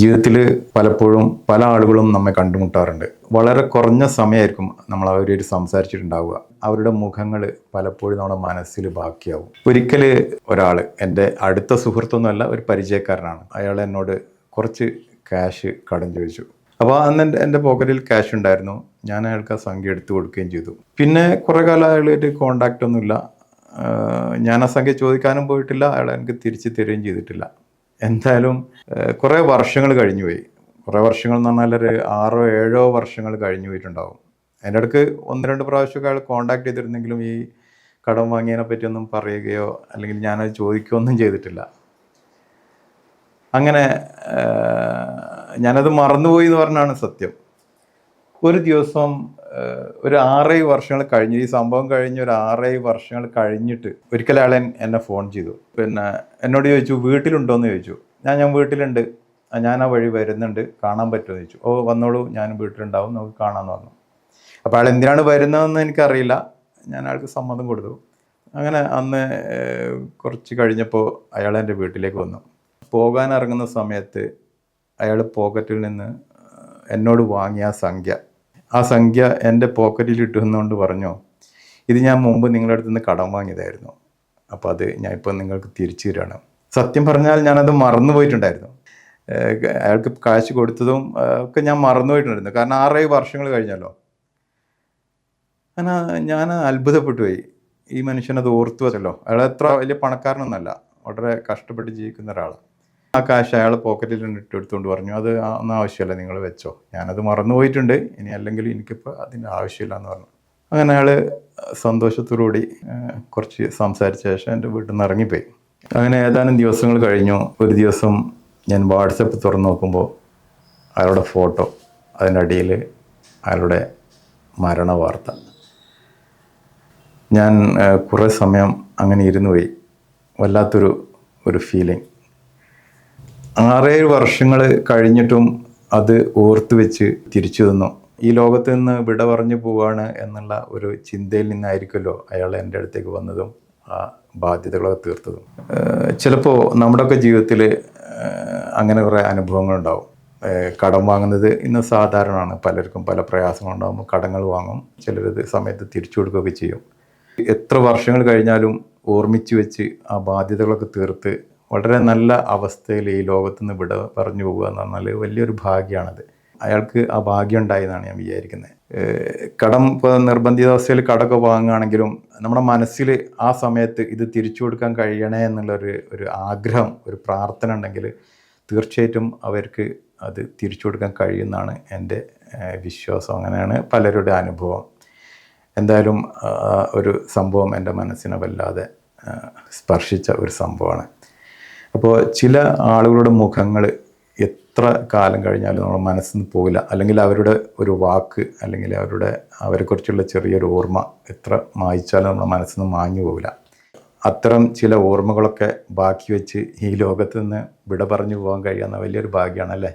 ജീവിതത്തിൽ പലപ്പോഴും പല ആളുകളും നമ്മെ കണ്ടുമുട്ടാറുണ്ട്. വളരെ കുറഞ്ഞ സമയമായിരിക്കും നമ്മൾ അവരോട് സംസാരിച്ചിട്ടുണ്ടാവുക. അവരുടെ മുഖങ്ങൾ പലപ്പോഴും നമ്മുടെ മനസ്സിൽ ബാക്കിയാവും. ഒരിക്കൽ ഒരാൾ എന്റെ അടുത്ത സുഹൃത്തൊന്നുമല്ല ഒരു പരിചയക്കാരനാണ്. അയാൾ എന്നോട് കുറച്ച് ക്യാഷ് കടം ചോദിച്ചു. അപ്പോൾ അന്ന് എന്റെ എന്റെ പോക്കറ്റിൽ ക്യാഷ് ഉണ്ടായിരുന്നു. ഞാൻ അയാൾക്ക് ആ സംഖ്യ എടുത്തു കൊടുക്കുകയും ചെയ്തു. പിന്നെ കുറേ കാലം അയാളായിട്ട് കോണ്ടാക്റ്റ് ഒന്നുമില്ല. ഞാൻ ആ സംഖ്യ ചോദിക്കാനും പോയിട്ടില്ല. അയാൾ എനിക്ക് തിരിച്ച് തരികയും ചെയ്തിട്ടില്ല. എന്തായാലും കുറേ വർഷങ്ങൾ കഴിഞ്ഞു പോയി. കുറേ വർഷങ്ങൾ എന്ന് പറഞ്ഞാൽ ഒരു ആറോ ഏഴോ വർഷങ്ങൾ കഴിഞ്ഞു പോയിട്ടുണ്ടാവും. അതിന്റെ ഇടയ്ക്ക് ഒന്ന് രണ്ട് പ്രാവശ്യമൊക്കെ അയാൾ കോണ്ടാക്ട് ചെയ്തിരുന്നെങ്കിലും ഈ കടം വാങ്ങിയതിനെ പറ്റിയൊന്നും പറയുകയോ അല്ലെങ്കിൽ ഞാനത് ചോദിക്കുകയോ ഒന്നും ചെയ്തിട്ടില്ല. അങ്ങനെ ഞാനത് മറന്നുപോയി എന്ന് പറഞ്ഞാണ് സത്യം. ഒരു ദിവസം ഒരു ആറേഴ് വർഷങ്ങൾ കഴിഞ്ഞ് ഈ സംഭവം കഴിഞ്ഞ് ഒരു ആറേഴ് വർഷങ്ങൾ കഴിഞ്ഞിട്ട് ഒരിക്കൽ അയാൾ എന്നെ ഫോൺ ചെയ്തു. പിന്നെ എന്നോട് ചോദിച്ചു വീട്ടിലുണ്ടോ എന്ന് ചോദിച്ചു. ഞാൻ ഞാൻ വീട്ടിലുണ്ട്. ഞാൻ ആ വഴി വരുന്നുണ്ട്. കാണാൻ പറ്റുമോ എന്ന് ചോദിച്ചു. ഓ വന്നോളൂ. ഞാൻ വീട്ടിലുണ്ടാവും. നമുക്ക് കാണാമെന്ന് പറഞ്ഞു. അപ്പോൾ അയാൾ എന്തിനാണ് വരുന്നതെന്ന് എനിക്കറിയില്ല. ഞാൻ അയാൾക്ക് സമ്മതം കൊടുത്തു. അങ്ങനെ അന്ന് കുറച്ച് കഴിഞ്ഞപ്പോൾ അയാൾ എന്റെ വീട്ടിലേക്ക് വന്നു. പോകാൻ ഇറങ്ങുന്ന സമയത്ത് അയാൾ പോക്കറ്റിൽ നിന്ന് എന്നോട് വാങ്ങിയ സംഖ്യ ആ സംഖ്യ എന്റെ പോക്കറ്റിൽ ഇട്ടുവെന്നുകൊണ്ട് പറഞ്ഞോ? ഇത് ഞാൻ മുമ്പ് നിങ്ങളുടെ അടുത്ത് നിന്ന് കടം വാങ്ങിയതായിരുന്നു. അപ്പോൾ അത് ഞാൻ ഇപ്പോൾ നിങ്ങൾക്ക് തിരിച്ചു തരാണ്. സത്യം പറഞ്ഞാൽ ഞാനത് മറന്നു പോയിട്ടുണ്ടായിരുന്നു. അയാൾക്ക് കാശ് കൊടുത്തതും ഒക്കെ ഞാൻ മറന്നു പോയിട്ടുണ്ടായിരുന്നു. കാരണം ആറേഴ് വർഷങ്ങൾ കഴിഞ്ഞല്ലോ. അങ്ങനെ ഞാൻ അത്ഭുതപ്പെട്ടു പോയി. ഈ മനുഷ്യനത് ഓർത്തു വെച്ചല്ലോ അയാൾ എത്ര വലിയ പണക്കാരനൊന്നല്ല. വളരെ കഷ്ടപ്പെട്ട് ജീവിക്കുന്ന ഒരാളാണ്. ആ കാശ് അയാൾ പോക്കറ്റിൽ ഇട്ട് പറഞ്ഞു അത് ഒന്നും ആവശ്യമില്ല നിങ്ങൾ വെച്ചോ. ഞാനത് മറന്നു പോയിട്ടുണ്ട്. ഇനി അല്ലെങ്കിൽ എനിക്കിപ്പോൾ അതിന്റെ ആവശ്യമില്ല എന്ന് പറഞ്ഞു. അങ്ങനെ അയാൾ സന്തോഷത്തോടുകൂടി കുറച്ച് സംസാരിച്ച ശേഷം എന്റെ വീട്ടിൽ നിന്ന് ഇറങ്ങിപ്പോയി. അങ്ങനെ ഏതാനും ദിവസങ്ങൾ കഴിഞ്ഞു. ഒരു ദിവസം ഞാൻ വാട്സപ്പ് തുറന്നു നോക്കുമ്പോൾ അയാളുടെ ഫോട്ടോ അതിന്റെ അടിയിൽ അയാളുടെ മരണ വാർത്ത. ഞാൻ കുറേ സമയം അങ്ങനെ ഇരുന്നു പോയി. വല്ലാത്തൊരു ഒരു ഫീലിംഗ് ആറേഴ് വർഷങ്ങൾ കഴിഞ്ഞിട്ടും അത് ഓർത്ത് വെച്ച് തിരിച്ചു തന്നു. ഈ ലോകത്ത് നിന്ന് വിട പറഞ്ഞു പോവാണ് എന്നുള്ള ഒരു ചിന്തയിൽ നിന്നായിരിക്കുമല്ലോ അയാൾ എന്റെ അടുത്തേക്ക് വന്നതും ആ ബാധ്യതകളൊക്കെ തീർത്തതും. ചിലപ്പോൾ നമ്മുടെയൊക്കെ ജീവിതത്തിൽ അങ്ങനെ കുറേ അനുഭവങ്ങളുണ്ടാവും. കടം വാങ്ങുന്നത് ഇന്ന് സാധാരണമാണ്. പലർക്കും പല പ്രയാസങ്ങളുണ്ടാകുമ്പോൾ കടങ്ങൾ വാങ്ങും. ചിലരത് സമയത്ത് തിരിച്ചു കൊടുക്കുകയൊക്കെ ചെയ്യും. എത്ര വർഷങ്ങൾ കഴിഞ്ഞാലും ഓർമ്മിച്ച് വെച്ച് ആ ബാധ്യതകളൊക്കെ തീർത്ത് വളരെ നല്ല അവസ്ഥയിൽ ഈ ലോകത്ത് നിന്ന് വിട പറഞ്ഞു പോകുക എന്ന് പറഞ്ഞാൽ വലിയൊരു ഭാഗ്യമാണത്. അയാൾക്ക് ആ ഭാഗ്യം ഉണ്ടായെന്നാണ് ഞാൻ വിചാരിക്കുന്നത്. കടം ഇപ്പോൾ നിർബന്ധിതാവസ്ഥയിൽ കടമൊക്കെ വാങ്ങുകയാണെങ്കിലും നമ്മുടെ മനസ്സിൽ ആ സമയത്ത് ഇത് തിരിച്ചു കൊടുക്കാൻ കഴിയണേ എന്നുള്ളൊരു ഒരു ആഗ്രഹം ഒരു പ്രാർത്ഥന ഉണ്ടെങ്കിൽ തീർച്ചയായിട്ടും അവർക്ക് അത് തിരിച്ചു കൊടുക്കാൻ കഴിയുമെന്നാണ് എന്റെ വിശ്വാസം. അങ്ങനെയാണ് പലരുടെ അനുഭവം. എന്തായാലും ഒരു സംഭവം എന്റെ മനസ്സിനെ വല്ലാതെ സ്പർശിച്ച ഒരു സംഭവമാണ്. അപ്പോൾ ചില ആളുകളുടെ മുഖങ്ങൾ എത്ര കാലം കഴിഞ്ഞാലും നമ്മുടെ മനസ്സിൽ നിന്ന് പോകില്ല അല്ലെങ്കിൽ അവരുടെ ഒരു വാക്ക് അല്ലെങ്കിൽ അവരുടെ അവരെക്കുറിച്ചുള്ള ചെറിയൊരു ഓർമ്മ എത്ര മായിച്ചാലും നമ്മുടെ മനസ്സിൽ നിന്ന് മാഞ്ഞു പോകില്ല അത്തരം ചില ഓർമ്മകളൊക്കെ ബാക്കി വെച്ച് ഈ ലോകത്ത് നിന്ന് വിട പറഞ്ഞു പോകാൻ കഴിയാവുന്ന വലിയൊരു ഭാഗ്യമാണല്ലേ